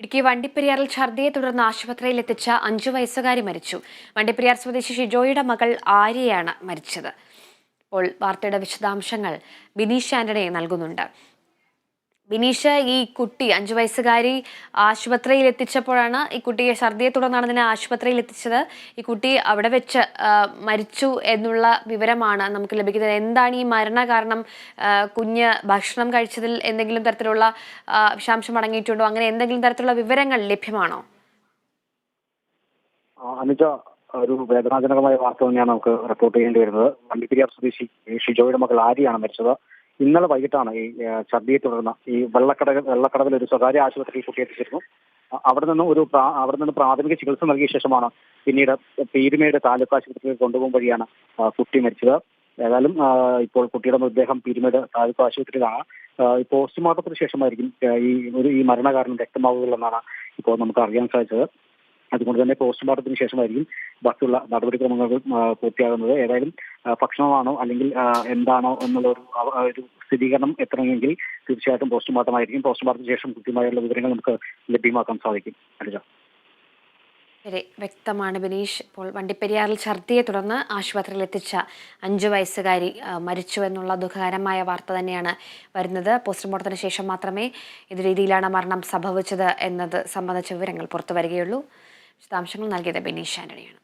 ഇടുക്കി വണ്ടിപ്പെരിയാറിൽ ഛർദിയെ തുടർന്ന് ആശുപത്രിയിൽ എത്തിച്ച അഞ്ചു വയസ്സുകാരി മരിച്ചു. വണ്ടിപ്പെരിയാർ സ്വദേശി ഷിജോയുടെ മകൾ ആര്യയാണ് മരിച്ചത്. ഇപ്പോൾ വാർത്തയുടെ വിശദാംശങ്ങൾ ബിനീഷ് ആന്റണി നൽകുന്നുണ്ട്. ബിനീഷ് ഈ കുട്ടി അഞ്ചു വയസ്സുകാരി ആശുപത്രിയിൽ എത്തിച്ചപ്പോഴാണ് ഈ കുട്ടിയെ ഛർദിയെ തുടർന്നാണ് ഇതിനെ ആശുപത്രിയിൽ എത്തിച്ചത് ഈ കുട്ടി അവിടെ വെച്ച് മരിച്ചു എന്നുള്ള വിവരമാണ് നമുക്ക് ലഭിക്കുന്നത്. എന്താണ് ഈ മരണ കാരണം കുഞ്ഞ് ഭക്ഷണം കഴിച്ചതിൽ എന്തെങ്കിലും തരത്തിലുള്ള വിഷാംശം അടങ്ങിയിട്ടുണ്ടോ? അങ്ങനെ എന്തെങ്കിലും തരത്തിലുള്ള വിവരങ്ങൾ ലഭ്യമാണോ? ആ, അനുജ ഒരു വേദനാജനകമായ വാർത്ത തന്നെയാണ് നമുക്ക് റിപ്പോർട്ട് ചെയ്യേണ്ടി വരുന്നത്. വണ്ടിപ്പെരിയാർ സ്വദേശി ഷിജോയുടെ മകൾ ആര്യാണ് മരിച്ചത്. ഇന്നലെ വൈകിട്ടാണ് ഈ ഛർദിയെ തുടർന്ന് ഈ വെള്ളക്കട വെള്ളക്കടവിൽ ഒരു സ്വകാര്യ ആശുപത്രിയിൽ കുട്ടിയെത്തിച്ചിരുന്നു അവിടെ നിന്ന് ഒരു അവിടെ നിന്ന് പ്രാഥമിക ചികിത്സ നൽകിയ ശേഷമാണ് പിന്നീട് പീരുമേട് താലൂക്ക് ആശുപത്രിയിൽ കൊണ്ടുപോകും വഴിയാണ് കുട്ടി മരിച്ചത്. ഏതായാലും ഇപ്പോൾ കുട്ടിയുടെ മൃതദേഹം പീരുമേട് താലൂക്ക് ആശുപത്രിയിലാണ്. ഈ പോസ്റ്റ്മോർട്ടത്തിന് ശേഷമായിരിക്കും ഈ ഒരു ഈ മരണകാരണം വ്യക്തമാവുകയുള്ളെന്നാണ് ഇപ്പോൾ നമുക്ക് അറിയാൻ സാധിച്ചത്. അതുകൊണ്ട് തന്നെ പോസ്റ്റ്മോർട്ടത്തിന് ശേഷമായിരിക്കും ബാക്കിയുള്ള നടപടിക്രമങ്ങൾ പൂർത്തിയാകുന്നത്. ഏതായാലും ഭക്ഷണമാണോ അല്ലെങ്കിൽ എന്താണോ എന്നുള്ള ഒരു സ്ഥിരീകരണം എത്തണമെങ്കിൽ തീർച്ചയായിട്ടും പോസ്റ്റ്മോർട്ടം ആയിരിക്കും പോസ്റ്റ്മോർട്ടത്തിന് ശേഷം കൃത്യമായുള്ള വിവരങ്ങൾ നമുക്ക് ലഭ്യമാക്കാൻ സാധിക്കും. അനുജ. ശരി വ്യക്തമാണ് ബിനീഷ്. ഇപ്പോൾ വണ്ടിപ്പെരിയാറിൽ ഛർദിയെ തുടർന്ന് ആശുപത്രിയിൽ എത്തിച്ച അഞ്ചു വയസ്സുകാരി മരിച്ചു എന്നുള്ള ദുഃഖകരമായ വാർത്ത തന്നെയാണ് വരുന്നത്. പോസ്റ്റ്മോർട്ടത്തിന് ശേഷം മാത്രമേ ഇത് രീതിയിലാണ് മരണം സംഭവിച്ചത് എന്നത് സംബന്ധിച്ച വിവരങ്ങൾ പുറത്തു വരികയുള്ളൂ. വിശദാംശങ്ങൾ നൽകിയത് ബിനീഷ് ആന്റണിയാണ്.